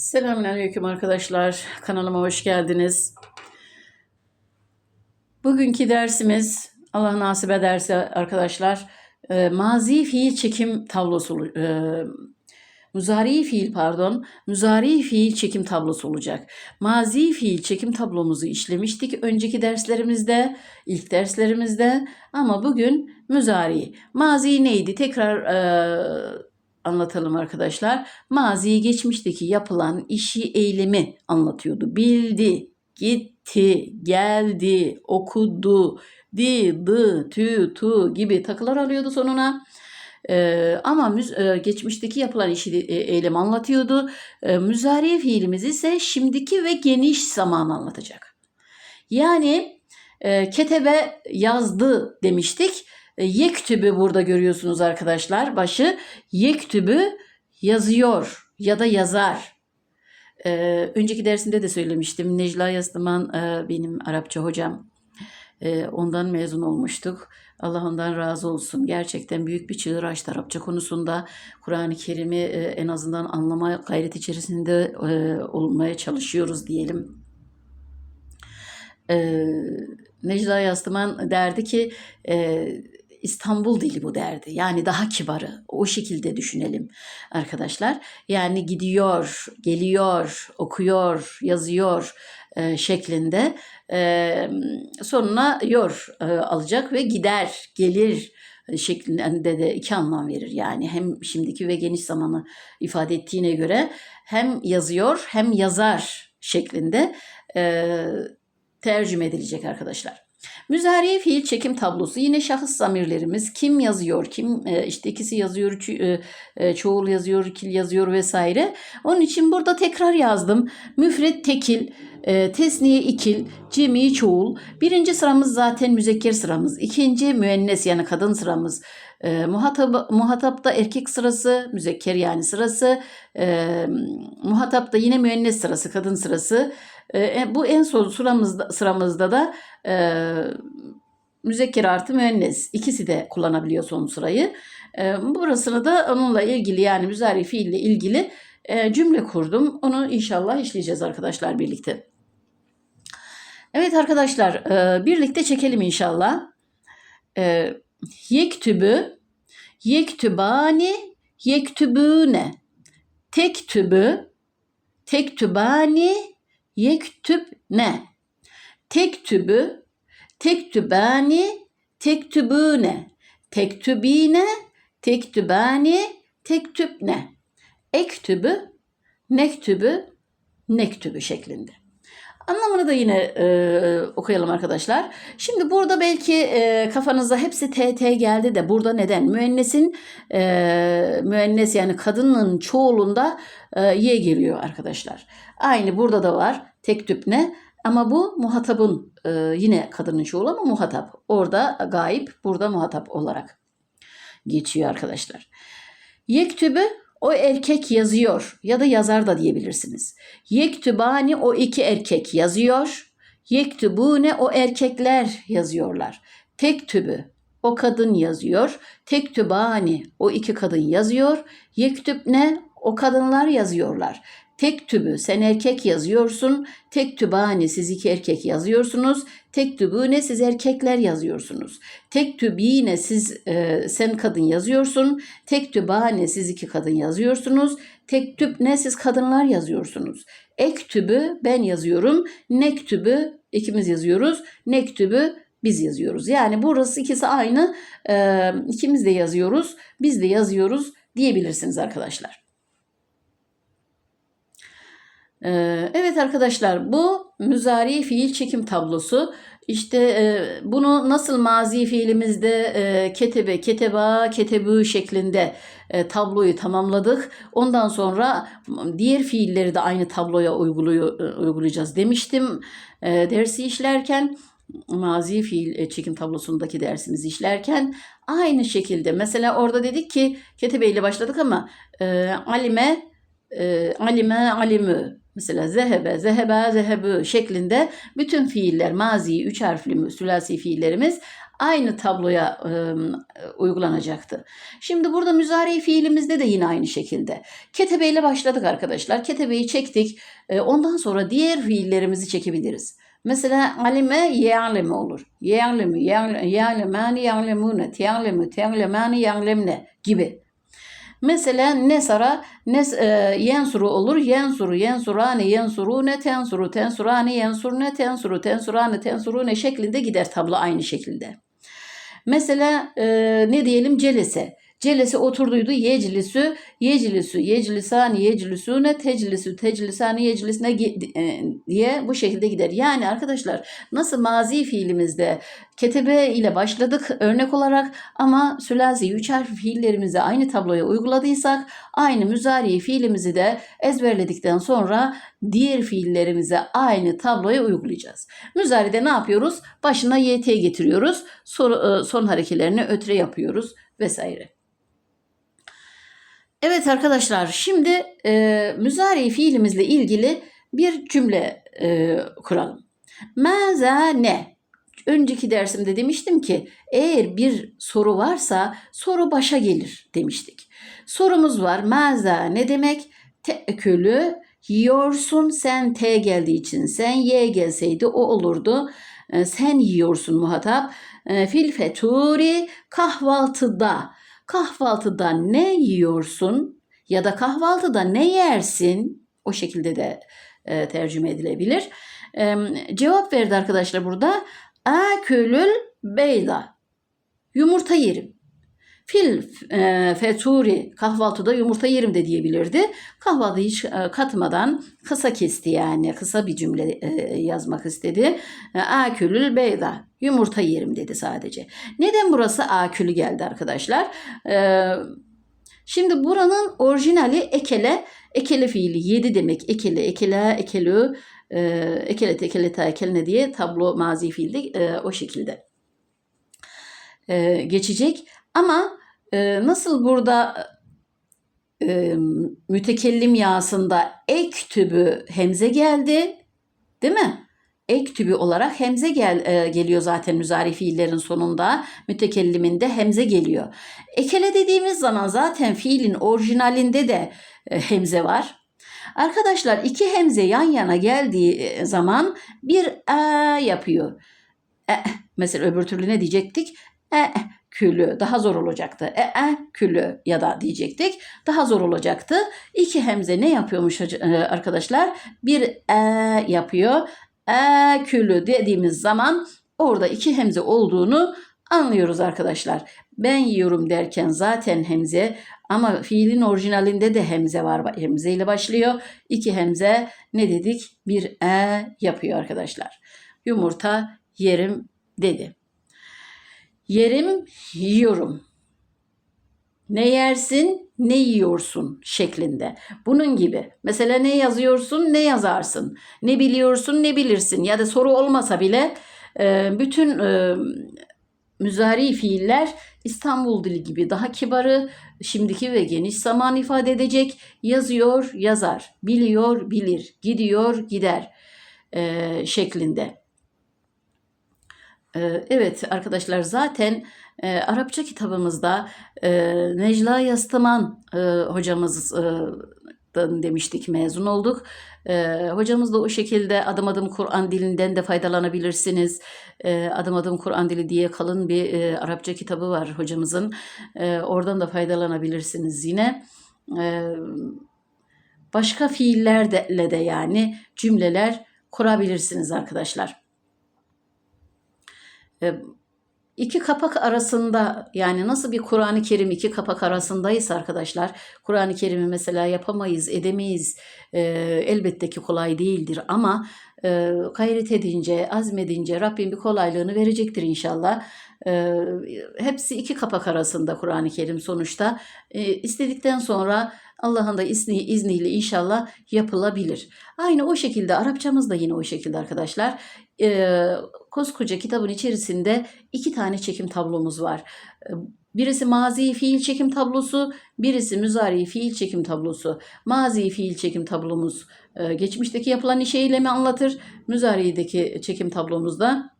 Selamünaleyküm arkadaşlar. Kanalıma hoş geldiniz. Bugünkü dersimiz Allah nasip ederse arkadaşlar e, mazi fiil çekim tablosu e, muzari fiil pardon muzari fiil çekim tablosu olacak. Mazi fiil çekim tablomuzu işlemiştik önceki derslerimizde, ilk derslerimizde ama bugün muzari. Mazi neydi? Tekrar e, anlatalım arkadaşlar. Mazi geçmişteki yapılan işi, eylemi anlatıyordu. Bildi, gitti, geldi, okudu, di, dı, gibi takılar alıyordu sonuna. Ee, ama müz- e, geçmişteki yapılan işi, e, eylemi anlatıyordu. Ee, müzari fiilimiz ise şimdiki ve geniş zaman anlatacak. Yani e, ketebe yazdı demiştik. E, Yektübü burada görüyorsunuz arkadaşlar. Başı yektübü yazıyor ya da yazar. Ee, önceki dersimde de söylemiştim. Necla Yastıman e, benim Arapça hocam. E, ondan mezun olmuştuk. Allah ondan razı olsun. Gerçekten büyük bir çığır açtı Arapça konusunda. Kur'an-ı Kerim'i e, en azından anlama gayret içerisinde e, olmaya çalışıyoruz diyelim. E, Necla Yastıman derdi ki e, İstanbul dili bu derdi. Yani daha kibarı. O şekilde düşünelim arkadaşlar. Yani gidiyor, geliyor, okuyor, yazıyor e, şeklinde e, sonuna yor e, alacak ve gider, gelir şeklinde de iki anlam verir. Yani hem şimdiki ve geniş zamanı ifade ettiğine göre hem yazıyor hem yazar şeklinde e, tercüme edilecek arkadaşlar. Müzari fiil çekim tablosu yine şahıs zamirlerimiz kim yazıyor kim e, işte ikisi yazıyor e, e, çoğul yazıyor ikil yazıyor vesaire. Onun için burada tekrar yazdım. Müfret tekil, tesniye ikil, cemi çoğul. Birinci sıramız zaten müzekker sıramız. İkinci müennes yani kadın sıramız. E, muhatap, muhatapta erkek sırası, müzekker yani sırası. E, muhatapta yine müennes sırası, kadın sırası. E, bu en son sıramızda, sıramızda da e, müzekker artı müennes ikisi de kullanabiliyor son sırayı. E, burasını da onunla ilgili yani müzari fiille ilgili e, cümle kurdum. Onu inşallah işleyeceğiz arkadaşlar birlikte. Evet arkadaşlar e, birlikte çekelim inşallah. E, yektübü, yektübani, yektübüne, tektübü, tektübani, yektübne, tektübü, tektübani, tektübüne, tektübine, tektübani, tektübne, ektübü, nektübü, nektübü şeklinde. Anlamını da yine e, okuyalım arkadaşlar. Şimdi burada belki e, kafanızda hepsi TT geldi de burada neden? Müennesin e, müennes yani kadının çoğulunda e, Y geliyor arkadaşlar. Aynı burada da var tek tüp ne? Ama bu muhatabın e, yine kadının çoğulu ama muhatap. Orada gayip burada muhatap olarak geçiyor arkadaşlar. Yektübü o erkek yazıyor ya da yazar da diyebilirsiniz. Yektübani o iki erkek yazıyor. Yektübune o erkekler yazıyorlar. Tektübü o kadın yazıyor. Tektübani o iki kadın yazıyor. Yektübne o kadınlar yazıyorlar. Tektübü sen erkek yazıyorsun. Tektübani siz iki erkek yazıyorsunuz. Tektübüne siz erkekler yazıyorsunuz. Tektübine siz e, sen kadın yazıyorsun. Tektübane siz iki kadın yazıyorsunuz. Tektübne siz kadınlar yazıyorsunuz. Ektübü ben yazıyorum. Nektübü ikimiz yazıyoruz. Nektübü biz yazıyoruz. Yani burası ikisi aynı. E, ikimiz de yazıyoruz. Biz de yazıyoruz diyebilirsiniz arkadaşlar. Ee, Evet arkadaşlar bu müzari fiil çekim tablosu. İşte e, bunu nasıl mazi fiilimizde e, ketebe, keteba, ketebü şeklinde e, tabloyu tamamladık. Ondan sonra diğer fiilleri de aynı tabloya uygulayacağız demiştim. Dersi işlerken mazi fiil çekim tablosundaki dersimizi işlerken aynı şekilde mesela orada dedik ki ketebe ile başladık ama e, alime e, alime alimü mesela zehebe zehebe zehebü şeklinde bütün fiiller mazi üç harfli sülasi fiillerimiz aynı tabloya e, uygulanacaktı. Şimdi burada müzari fiilimizde de yine aynı şekilde. Ketebe ile başladık arkadaşlar. Ketebeyi çektik. E, ondan sonra diğer fiillerimizi çekebiliriz. Mesela alime ya'leme olur. Ya'lemu, ya'lemani, ya'lemune, te'alemu, te'alemani, ya'lemne gibi. Mesela nesara nes e, yensuru olur. Yensuru, yensurane, yensurune, tensuru, tensurane, yensurne, tensuru, tensurane, tensurune şeklinde gider tablo aynı şekilde. Mesela e, ne diyelim celese. Celese oturduydu yeclisü, yeclisü, yeclisani, yeclisune, teclisü, teclisani, yeclisine e, diye bu şekilde gider. Yani arkadaşlar nasıl mazi fiilimizde ketebe ile başladık örnek olarak ama sülasi üç harf fiillerimizi aynı tabloya uyguladıysak aynı müzari fiilimizi de ezberledikten sonra diğer fiillerimize aynı tabloya uygulayacağız. Müzari'de ne yapıyoruz? Başına YT getiriyoruz. Son, son harekelerini ötre yapıyoruz vesaire. Evet arkadaşlar şimdi e, müzari fiilimizle ilgili bir cümle e, kuralım. Maza ne? Önceki dersimde demiştim ki eğer bir soru varsa soru başa gelir demiştik. Sorumuz var. Maza ne demek? Te'külü yiyorsun sen T geldiği için sen Y gelseydi o olurdu. E, sen yiyorsun muhatap. E, fil feturi kahvaltıda. Kahvaltıda ne yiyorsun ya da kahvaltıda ne yersin? O şekilde de e, tercüme edilebilir. E, cevap verdi arkadaşlar burada. Akülül beyda. Yumurta yerim. Fil e, feturi kahvaltıda yumurta yerim de diyebilirdi. Kahvaltı hiç e, katmadan kısa kesti yani kısa bir cümle e, yazmak istedi. E, akülül beyda yumurta yerim dedi sadece. Neden burası akülü geldi arkadaşlar? E, şimdi buranın orijinali ekele ekele fiili yedi demek ekele ekele ekelü e, ekelet ekeleta ekelne diye tablo mazi fiilde e, o şekilde e, geçecek. Ama e, nasıl burada e, mütekellim yağsında ek hemze geldi değil mi? Ek tübü olarak hemze gel, e, geliyor zaten müzari fiillerin sonunda. Mütekelliminde hemze geliyor. Ekele dediğimiz zaman zaten fiilin orijinalinde de e, hemze var. Arkadaşlar iki hemze yan yana geldiği zaman bir e yapıyor. E, mesela öbür türlü ne diyecektik? E, külü daha zor olacaktı. E, e külü ya da diyecektik. Daha zor olacaktı. İki hemze ne yapıyormuş arkadaşlar? Bir e yapıyor. E külü dediğimiz zaman orada iki hemze olduğunu anlıyoruz arkadaşlar. Ben yiyorum derken zaten hemze ama fiilin orijinalinde de hemze var. Hemze ile başlıyor. İki hemze ne dedik? Bir e yapıyor arkadaşlar. Yumurta yerim dedi. Yerim, yiyorum. Ne yersin, ne yiyorsun şeklinde. Bunun gibi. Mesela ne yazıyorsun, ne yazarsın. Ne biliyorsun, ne bilirsin. Ya da soru olmasa bile e, bütün e, müzari fiiller İstanbul dili gibi daha kibarı, şimdiki ve geniş zaman ifade edecek. Yazıyor, yazar. Biliyor, bilir. Gidiyor, gider e, şeklinde. Evet arkadaşlar zaten e, Arapça kitabımızda e, Necla Yastaman e, hocamız e, demiştik mezun olduk. E, hocamız da o şekilde adım adım Kur'an dilinden de faydalanabilirsiniz. E, adım adım Kur'an dili diye kalın bir e, Arapça kitabı var hocamızın. E, oradan da faydalanabilirsiniz yine. E, başka fiillerle de yani cümleler kurabilirsiniz arkadaşlar. E, iki kapak arasında yani nasıl bir Kur'an-ı Kerim iki kapak arasındayız arkadaşlar. Kur'an-ı Kerim'i mesela yapamayız, edemeyiz. E, elbette ki kolay değildir ama e, gayret edince, azmedince Rabbim bir kolaylığını verecektir inşallah. E, hepsi iki kapak arasında Kur'an-ı Kerim sonuçta. E, istedikten sonra Allah'ın da izni, izniyle inşallah yapılabilir. Aynı o şekilde Arapçamız da yine o şekilde arkadaşlar. Ee, koskoca kitabın içerisinde iki tane çekim tablomuz var. Birisi mazi fiil çekim tablosu, birisi müzari fiil çekim tablosu. Mazi fiil çekim tablomuz geçmişteki yapılan iş eylemi anlatır. Müzari'deki çekim tablomuzda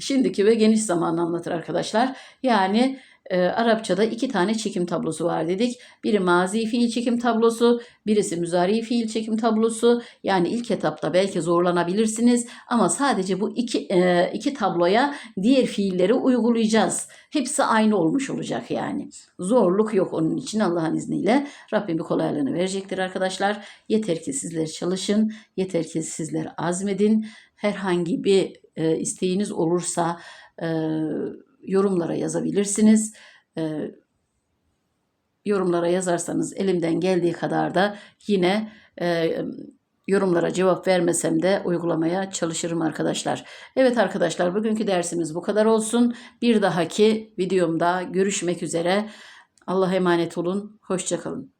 şimdiki ve geniş zamanı anlatır arkadaşlar. Yani e, Arapçada iki tane çekim tablosu var dedik. Biri mazi fiil çekim tablosu, birisi müzari fiil çekim tablosu. Yani ilk etapta belki zorlanabilirsiniz ama sadece bu iki e, iki tabloya diğer fiilleri uygulayacağız. Hepsi aynı olmuş olacak yani. Zorluk yok onun için Allah'ın izniyle. Rabbim bir kolaylığını verecektir arkadaşlar. Yeter ki sizler çalışın, yeter ki sizler azmedin. Herhangi bir e, isteğiniz olursa e, yorumlara yazabilirsiniz. E, yorumlara yazarsanız elimden geldiği kadar da yine e, yorumlara cevap vermesem de uygulamaya çalışırım arkadaşlar. Evet arkadaşlar bugünkü dersimiz bu kadar olsun. Bir dahaki videomda görüşmek üzere. Allah'a emanet olun. Hoşçakalın.